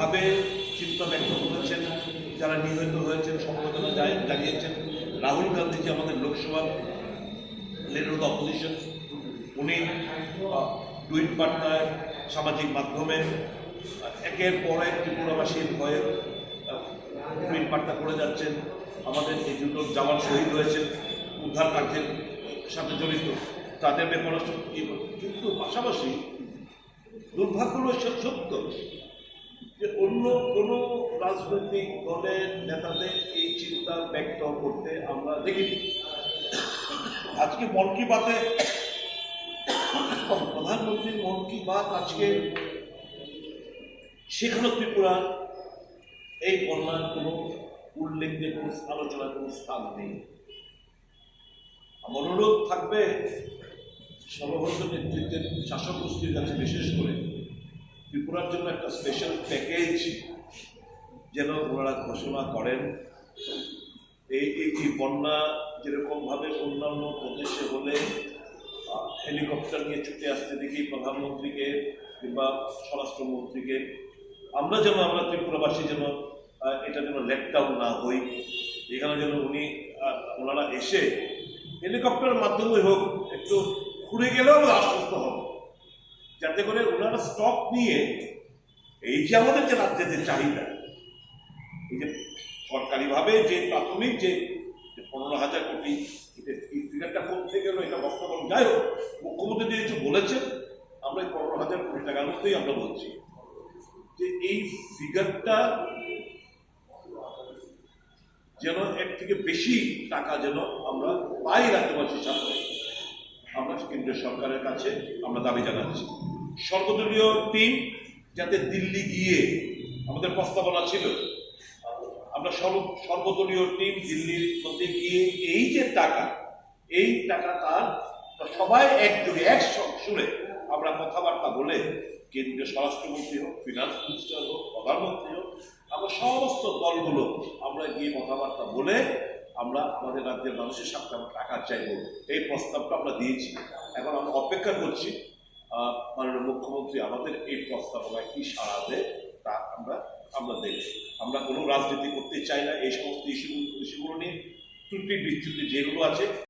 ভাবে চিন্তা ব্যক্ত করেছেন যারা নিহত হয়েছেন সমবেদনা জানি- জানিয়েছেন। রাহুল গান্ধী যে আমাদের লোকসভা লিডার অফ অপোজিশন উনি টুইট বার্তায় সামাজিক মাধ্যমে একের পর এক ত্রিপুরাবাসীর ভয়ে আহ, টুইট বার্তা করে যাচ্ছেন। আমাদের এই দুটো জওয়ান শহীদ হয়েছেন উদ্ধার কার্যের সাথে জড়িত। তাদের ব্যাপারে কিন্তু পাশাপাশি দুর্ভাগ্য সত্য যে অন্য কোনো রাজনৈতিক দলের নেতাদের এই চিন্তা ব্যক্ত করতে আমরা দেখিনি। আজকে মন কি বাতে প্রধানমন্ত্রীর মন কি বাত আজকে সেখানে ত্রিপুরা, এই বন্যার কোনো উল্লেখ নেই কোনো আলোচনার কোনো স্থান নেই। আমার অনুরোধ থাকবে সর্বভারতীয় নেতৃত্বের শাসক গোষ্ঠীর কাছে বিশেষ করে ত্রিপুরার জন্য একটা স্পেশাল প্যাকেজ যেন ওনারা ঘোষণা করেন। এই এই বন্যা যেরকমভাবে অন্যান্য প্রদেশে হলে হেলিকপ্টার নিয়ে ছুটে আসতে দেখি প্রধানমন্ত্রীকে কিংবা স্বরাষ্ট্রমন্ত্রীকে। আমরা যেন, আমরা ত্রিপুরাবাসী যেন এটা যেন লেটডাউন না হই। এখানে যেন উনি ওনারা এসে হেলিকপ্টারের মাধ্যমে হোক, একটু ঘুরে গেলেও আমরা আশ্বস্ত হব। যাতে করে ওনারা স্টক নিয়ে, এই যে আমাদের যে রাজ্যের চাহিদা, এই যে সরকারিভাবে যে প্রাথমিক যে পনেরো হাজার কোটি, এই ফিগারটা থেকে গেল, এটা বক্তব্য যাই হোক, মুখ্যমন্ত্রী যে কিছু বলেছেন, আমরা এই পনেরো হাজার কোটি টাকার মধ্যেই আমরা বলছি। যে এই ফিগারটা যেন এর থেকে বেশি টাকা যেন আমরা পাই রাজ্যবাসীর সাথে কেন্দ্রীয় সরকারের কাছে আমরা দাবি জানাচ্ছি। সর্বদলীয় টিম যাতে দিল্লি গিয়ে আমাদের প্রস্তাবনা ছিল, আমরা সর্ব সর্বদলীয় টিম দিল্লির মধ্যে গিয়ে এই যে টাকা, এই টাকা তার সবাই একযোগে এক সুরে আমরা কথাবার্তা বলে কেন্দ্রীয় স্বরাষ্ট্রমন্ত্রী হোক ফিনান্স মিনিস্টার হোক, প্রধানমন্ত্রী হোক, আমরা সমস্ত দলগুলো আমরা গিয়ে কথাবার্তা বলে আমরা আমাদের রাজ্যের মানুষের সাথে আমরা টাকা চাইব। এই প্রস্তাবটা আমরা দিয়েছি। এখন আমরা অপেক্ষা করছি মাননীয় মুখ্যমন্ত্রী আমাদের এই প্রস্তাবনায় কি সাড়া দেয় তা আমরা আমরা দেখব। আমরা কোনো রাজনীতি করতে চাই না। এই সমস্ত ইস্যুগুলো নিয়ে ত্রুটি বিচ্যুতি যেগুলো আছে